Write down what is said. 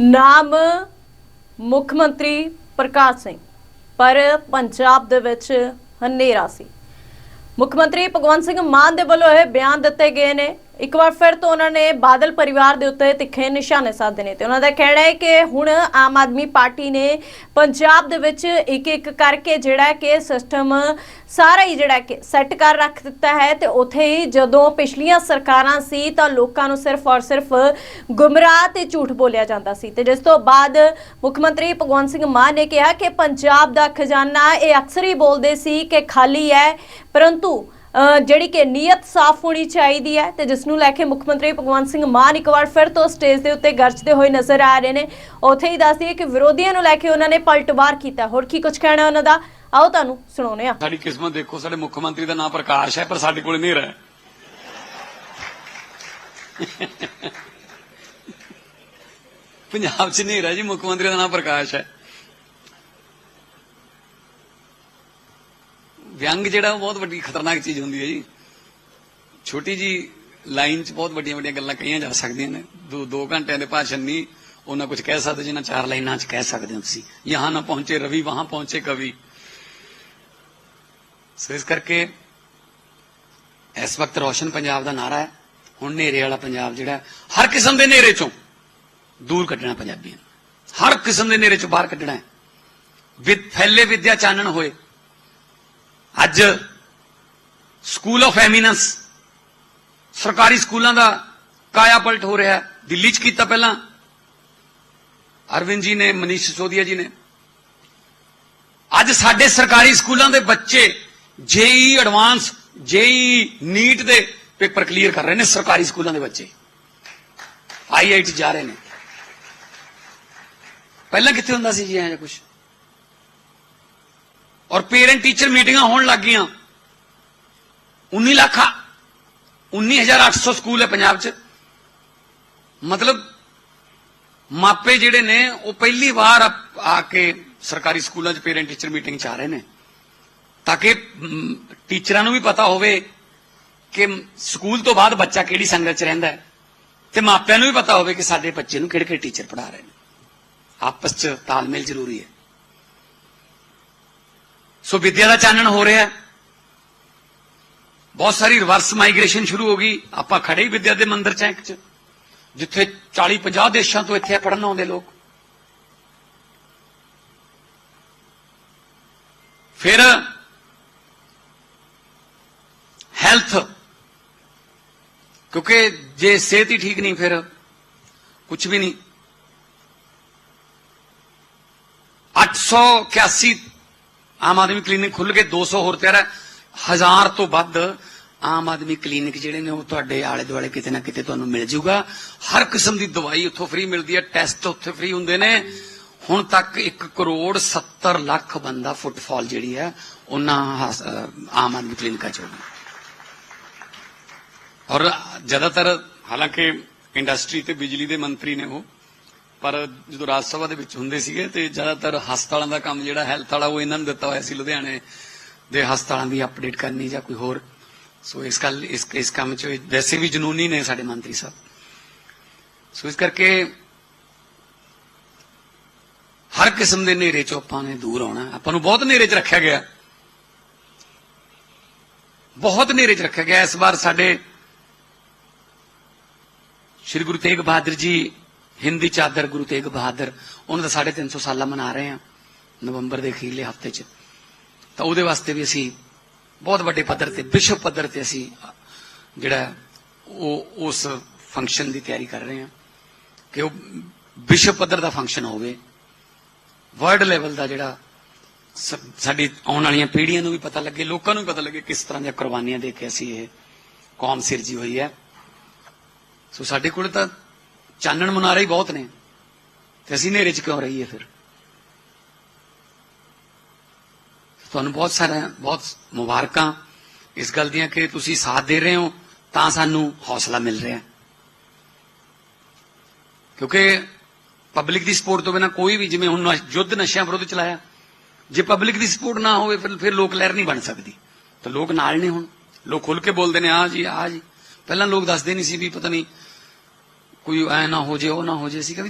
ਨਾਮ ਮੁੱਖ ਮੰਤਰੀ ਪ੍ਰਕਾਸ਼ ਸਿੰਘ, ਪਰ ਪੰਜਾਬ ਦੇ ਵਿੱਚ ਹਨੇਰਾ ਸੀ। ਮੁੱਖ ਮੰਤਰੀ ਭਗਵੰਤ ਸਿੰਘ ਮਾਨ ਦੇ ਵੱਲੋਂ ਇਹ ਬਿਆਨ ਦਿੱਤੇ ਗਏ ਨੇ ਇੱਕ ਵਾਰ ਫਿਰ ਤੋਂ ਉਹਨਾਂ ਨੇ ਬਾਦਲ ਪਰਿਵਾਰ ਦੇ ਉੱਤੇ ਤਿੱਖੇ ਨਿਸ਼ਾਨੇ ਸਾਧੇ ਨੇ ਤੇ ਉਹਨਾਂ ਦਾ ਕਹਿਣਾ ਹੈ ਕਿ ਹੁਣ ਆਮ ਆਦਮੀ ਪਾਰਟੀ ਨੇ ਪੰਜਾਬ ਦੇ ਵਿੱਚ ਇੱਕ ਇੱਕ ਕਰਕੇ ਜਿਹੜਾ ਕਿ ਸਿਸਟਮ ਸਾਰਾ ਹੀ ਜਿਹੜਾ ਕਿ ਸੈੱਟ ਕਰ ਰੱਖ ਦਿੱਤਾ ਹੈ ਤੇ ਉਥੇ ਹੀ ਜਦੋਂ ਪਿਛਲੀਆਂ ਸਰਕਾਰਾਂ ਸੀ ਤਾਂ ਲੋਕਾਂ ਨੂੰ ਸਿਰਫ ਔਰ ਸਿਰਫ ਗੁੰਮਰਾਹ ਤੇ ਝੂਠ ਬੋਲਿਆ ਜਾਂਦਾ ਸੀ ਤੇ ਜਿਸ ਤੋਂ ਬਾਅਦ ਮੁੱਖ ਮੰਤਰੀ ਭਗਵੰਤ ਸਿੰਘ ਮਾਨ ਨੇ ਕਿਹਾ ਕਿ ਪੰਜਾਬ ਦਾ ਖਜ਼ਾਨਾ ਇਹ ਅਕਸਰ ਹੀ ਬੋਲਦੇ ਸੀ ਕਿ ਖਾਲੀ ਹੈ, ਪਰੰਤੂ ਜਿਹੜੀ ਕਿ ਨੀਅਤ ਸਾਫ਼ ਹੋਣੀ ਚਾਹੀਦੀ ਹੈ ਤੇ ਜਿਸ ਨੂੰ ਲੈ ਕੇ ਮੁੱਖ ਮੰਤਰੀ ਭਗਵੰਤ ਸਿੰਘ ਮਾਨ ਇੱਕ ਵਾਰ ਫਿਰ ਤੋਂ ਸਟੇਜ ਦੇ ਉੱਤੇ ਗਰਜਦੇ ਹੋਏ ਨਜ਼ਰ ਆ ਰਹੇ ਨੇ। ਉੱਥੇ ਹੀ ਦੱਸਦੀ ਹੈ ਕਿ ਵਿਰੋਧੀਆਂ ਨੂੰ ਲੈ ਕੇ ਉਹਨਾਂ ਨੇ ਪਲਟਵਾਰ ਕੀਤਾ। ਹੋਰ ਕੀ ਕੁਝ ਕਹਿਣਾ ਉਹਨਾਂ ਦਾ? ਆਓ ਤੁਹਾਨੂੰ ਸੁਣਾਉਂਦੇ ਆ ਸਾਡੀ ਕਿਸਮਤ ਦੇਖੋ, ਸਾਡੇ ਮੁੱਖ ਮੰਤਰੀ ਦਾ ਨਾਮ ਪ੍ਰਕਾਸ਼ ਹੈ, ਪਰ ਸਾਡੇ ਕੋਲ ਹਨੇਰਾ ਹੈ। ਪੰਜਾਬ 'ਚ ਹਨੇਰਾ ਜੀ, ਮੁੱਖ ਮੰਤਰੀ ਦਾ ਨਾਮ ਪ੍ਰਕਾਸ਼ ਹੈ। ਵਿਅੰਗ ਜਿਹੜਾ ਉਹ ਬਹੁਤ ਵੱਡੀ ਖਤਰਨਾਕ ਚੀਜ਼ ਹੁੰਦੀ ਹੈ ਜੀ। ਛੋਟੀ ਜੀ ਲਾਈਨ 'ਚ ਬਹੁਤ ਵੱਡੀਆਂ ਵੱਡੀਆਂ ਗੱਲਾਂ ਕਹੀਆਂ ਜਾ ਸਕਦੀਆਂ ਨੇ। ਦੋ ਦੋ ਘੰਟਿਆਂ ਦੇ ਭਾਸ਼ਣ ਨਹੀਂ ਉਹਨਾਂ ਕੁਝ ਕਹਿ ਸਕਦੇ ਜਿੰਨਾ ਚਾਰ ਲਾਈਨਾਂ 'ਚ ਕਹਿ ਸਕਦੇ ਹੋ ਤੁਸੀਂ। ਯਹਾਂ ਨਾ ਪਹੁੰਚੇ ਰਵੀ, ਵਹਾਂ ਪਹੁੰਚੇ ਕਵੀ। ਸੋ ਇਸ ਕਰਕੇ ਇਸ ਵਕਤ ਰੋਸ਼ਨ ਪੰਜਾਬ ਦਾ ਨਾਰਾ ਹੈ। ਹੁਣ ਹਨੇਰੇ ਵਾਲਾ ਪੰਜਾਬ ਜਿਹੜਾ ਹਰ ਕਿਸਮ ਦੇ ਹਨੇਰੇ ਚੋਂ ਦੂਰ ਕੱਢਣਾ ਪੰਜਾਬੀਆਂ ਹਰ ਕਿਸਮ ਦੇ ਹਨੇਰੇ ਚੋਂ ਬਾਹਰ ਕੱਢਣਾ ਹੈ। ਵਿਦ ਫੈਲੇ ਵਿਦਿਆ ਚਾਨਣ ਹੋਏ। ਅੱਜ ਸਕੂਲ ਆਫ ਐਮੀਨੈਂਸ ਸਰਕਾਰੀ ਸਕੂਲਾਂ ਦਾ ਕਾਇਆ ਪਲਟ ਹੋ ਰਿਹਾ ਹੈ। ਦਿੱਲੀ 'ਚ ਕੀਤਾ ਪਹਿਲਾਂ। ਅਰਵਿੰਦ ਜੀ ਨੇ, ਮਨੀਸ਼ ਸਿਸੋਦੀਆ ਜੀ ਨੇ। ਅੱਜ ਸਾਡੇ ਸਰਕਾਰੀ ਸਕੂਲਾਂ ਦੇ ਬੱਚੇ ਜੇਈ ਐਡਵਾਂਸ ਜੇਈ ਨੀਟ ਦੇ ਪੇਪਰ ਕਲੀਅਰ ਕਰ ਰਹੇ ਨੇ ਸਰਕਾਰੀ ਸਕੂਲਾਂ ਦੇ ਬੱਚੇ। ਆਈਆਈਟੀ ਜਾ ਰਹੇ ਨੇ। ਪਹਿਲਾਂ ਕਿੱਥੇ ਹੁੰਦਾ ਸੀ ਜੀ ਇਹ ਜਿਹਾ ਕੁਝ ਔਰ ਪੇਰੈਂਟ ਟੀਚਰ ਮੀਟਿੰਗਾਂ ਹੋਣ ਲੱਗ ਗਈਆਂ। 19 ਲੱਖ 19800 ਸਕੂਲ ਹੈ ਪੰਜਾਬ 'ਚ। ਮਤਲਬ ਮਾਪੇ ਜਿਹੜੇ ਨੇ, ਉਹ ਪਹਿਲੀ ਵਾਰ ਆ ਕੇ ਸਰਕਾਰੀ ਸਕੂਲਾਂ 'ਚ ਪੇਰੈਂਟ ਟੀਚਰ ਮੀਟਿੰਗ 'ਚ ਆ ਰਹੇ ਨੇ। ਤਾਂ ਕਿ ਟੀਚਰਾਂ ਨੂੰ ਵੀ ਪਤਾ ਹੋਵੇ ਕਿ ਸਕੂਲ ਤੋਂ ਬਾਅਦ ਬੱਚਾ ਕਿਹੜੀ ਸੰਗਤ 'ਚ ਰਹਿੰਦਾ ਹੈ। ਤੇ ਮਾਪਿਆਂ ਨੂੰ ਵੀ ਪਤਾ ਹੋਵੇ ਕਿ ਸਾਡੇ ਬੱਚੇ ਨੂੰ ਕਿਹੜੇ ਕਿਹੜੇ ਟੀਚਰ ਪੜ੍ਹਾ ਰਹੇ ਨੇ। ਆਪਸ 'ਚ ਤਾਲਮੇਲ ਜ਼ਰੂਰੀ ਹੈ। ਸੋ ਵਿਦਿਆ ਦਾ ਚਾਨਣ ਹੋ ਰਿਹਾ ਹੈ। ਬਹੁਤ ਸਾਰੀ ਰਿਵਰਸ ਮਾਈਗ੍ਰੇਸ਼ਨ ਸ਼ੁਰੂ ਹੋ ਗਈ। ਆਪਾਂ ਖੜੇ ਹੀ ਵਿਦਿਆ ਦੇ ਮੰਦਰ ਚੈਂਕ ਚ, ਜਿੱਥੇ 40 50 ਦੇਸ਼ਾਂ ਤੋਂ ਇੱਥੇ ਪੜਨ ਆਉਂਦੇ ਲੋਕ। ਫਿਰ ਹੈਲਥ ਕਿਉਂਕਿ ਜੇ ਸਿਹਤ ਹੀ ਠੀਕ ਨਹੀਂ, ਫਿਰ ਕੁਝ ਵੀ ਨਹੀਂ। 881 ਆਮ ਆਦਮੀ ਕਲੀਨਿਕ ਖੁੱਲ ਕੇ 200 ਹੋਰ ਤਿਆਰ ਹੈ। ਹਜ਼ਾਰ ਤੋਂ ਵੱਧ ਆਮ ਆਦਮੀ ਕਲੀਨਿਕ ਜਿਹੜੇ ਨੇ ਉਹ ਤੁਹਾਡੇ ਆਲੇ ਦੁਆਲੇ ਕਿਤੇ ਨਾ ਕਿਤੇ ਤੁਹਾਨੂੰ ਮਿਲ ਜਾਊਗਾ ਹਰ ਕਿਸਮ ਦੀ ਦਵਾਈ ਉੱਥੋਂ ਫ੍ਰੀ ਮਿਲਦੀ ਹੈ, ਟੈਸਟ ਉੱਥੇ ਫ੍ਰੀ ਹੁੰਦੇ ਨੇ। ਹੁਣ ਤੱਕ 1 ਕਰੋੜ 70 ਲੱਖ ਬੰਦਾ ਫੁੱਟਫਾਲ ਜਿਹੜੀ ਹੈ, ਉਹਨਾਂ ਆਮ ਆਦਮੀ ਕਲੀਨਿਕਾਂ ਚ ਹੋਗੀ ਔਰ ਜ਼ਿਆਦਾਤਰ ਹਾਲਾਂਕਿ ਇੰਡਸਟਰੀ ਤੇ ਬਿਜਲੀ ਦੇ ਮੰਤਰੀ ਨੇ ਉਹ ਪਰ ਜਦੋਂ ਰਾਜ ਸਭਾ ਦੇ ਵਿੱਚ ਹੁੰਦੇ ਸੀਗੇ ਤੇ ਜ਼ਿਆਦਾਤਰ ਹਸਪਤਾਲਾਂ ਦਾ ਕੰਮ ਜਿਹੜਾ ਹੈਲਥ ਵਾਲਾ ਉਹ ਇਹਨਾਂ ਨੂੰ ਦਿੱਤਾ ਹੋਇਆ ਸੀ ਲੁਧਿਆਣੇ ਦੇ ਹਸਪਤਾਲਾਂ ਦੀ ਅਪਡੇਟ ਕਰਨੀ ਜਾਂ ਕੋਈ ਹੋਰ। ਸੋ ਇਸ ਗੱਲ, ਇਸ ਇਸ ਕੰਮ 'ਚ ਵੈਸੇ ਵੀ ਜਨੂਨੀ ਨੇ ਸਾਡੇ ਮੰਤਰੀ ਸਾਹਿਬ। ਸੋ ਇਸ ਕਰਕੇ ਹਰ ਕਿਸਮ ਦੇ ਹਨੇਰੇ 'ਚੋਂ ਆਪਾਂ ਨੇ ਦੂਰ ਆਉਣਾ। ਆਪਾਂ ਨੂੰ ਬਹੁਤ ਹਨੇਰੇ 'ਚ ਰੱਖਿਆ ਗਿਆ। ਬਹੁਤ ਹਨੇਰੇ 'ਚ ਰੱਖਿਆ ਗਿਆ। ਇਸ ਵਾਰ ਸਾਡੇ ਸ਼੍ਰੀ ਗੁਰੂ ਤੇਗ ਬਹਾਦਰ ਜੀ ਹਿੰਦੀ ਚਾਦਰ ਗੁਰੂ ਤੇਗ ਬਹਾਦਰ, ਉਹਨਾਂ ਦਾ 350 ਸਾਲਾ ਮਨਾ ਰਹੇ ਹਾਂ, ਨਵੰਬਰ ਦੇ ਅਖੀਰਲੇ ਹਫ਼ਤੇ 'ਚ। ਤਾਂ ਉਹਦੇ ਵਾਸਤੇ ਵੀ ਅਸੀਂ ਬਹੁਤ ਵੱਡੇ ਪੱਧਰ ਤੇ, ਵਿਸ਼ਵ ਪੱਧਰ ਤੇ ਅਸੀਂ ਜਿਹੜਾ ਉਹ, ਉਸ ਫੰਕਸ਼ਨ ਦੀ ਤਿਆਰੀ ਕਰ ਰਹੇ ਹਾਂ ਕਿ ਉਹ ਵਿਸ਼ਵ ਪੱਧਰ ਦਾ ਫੰਕਸ਼ਨ ਹੋਵੇ। ਵਰਲਡ ਲੈਵਲ ਦਾ ਜਿਹੜਾ ਸਾਡੀ ਆਉਣ ਵਾਲੀਆਂ ਪੀੜ੍ਹੀਆਂ ਨੂੰ ਵੀ ਪਤਾ ਲੱਗੇ, ਲੋਕਾਂ ਨੂੰ ਵੀ ਪਤਾ ਲੱਗੇ ਕਿਸ ਤਰ੍ਹਾਂ ਦੀਆਂ ਕੁਰਬਾਨੀਆਂ ਦੇ ਕੇ ਅਸੀਂ ਇਹ ਕੌਮ ਸਿਰਜੀ ਹੋਈ ਹੈ। ਸੋ ਸਾਡੇ ਕੋਲ ਤਾਂ ਚਾਨਣ ਮੁਨਾਰੇ ਹੀ ਬਹੁਤ ਨੇ। ਤੇ ਅਸੀਂ ਹਨੇਰੇ 'ਚ ਕਿਉਂ ਰਹੀਏ ਫਿਰ? ਤੁਹਾਨੂੰ ਬਹੁਤ ਸਾਰਾ ਬਹੁਤ ਮੁਬਾਰਕਾਂ। ਇਸ ਗੱਲ ਦੀਆਂ ਕਿ ਤੁਸੀਂ ਸਾਥ ਦੇ ਰਹੇ ਹੋ, ਤਾਂ ਸਾਨੂੰ ਹੌਸਲਾ ਮਿਲ ਰਿਹਾ ਕਿਉਂਕਿ ਪਬਲਿਕ ਦੀ ਸਪੋਰਟ ਤੋਂ ਬਿਨਾ ਕੋਈ ਵੀ ਜਿਵੇਂ ਹੁਣ ਨਸ਼- ਯੁੱਧ ਨਸ਼ਿਆਂ ਵਿਰੁੱਧ ਚਲਾਇਆ, ਜੇ ਪਬਲਿਕ ਦੀ ਸਪੋਰਟ ਨਾ ਹੋਵੇ ਫਿਰ ਫਿਰ ਲੋਕ ਲਹਿਰ ਨਹੀਂ ਬਣ ਸਕਦੀ। ਤਾਂ ਲੋਕ ਨਾਲ ਨੇ ਹੁਣ। ਲੋਕ ਖੁੱਲ ਕੇ ਬੋਲਦੇ ਨੇ ਆ ਜੀ ਆ ਜੀ। ਪਹਿਲਾਂ ਲੋਕ ਦੱਸਦੇ ਨਹੀਂ ਸੀ ਵੀ ਪਤਾ ਨਹੀਂ ਕੋਈ ਐ ਨਾ ਹੋ ਜੇ ਉਹ ਨਾ ਹੋ ਜੇ ਸੀ ਕਿ ਵੀ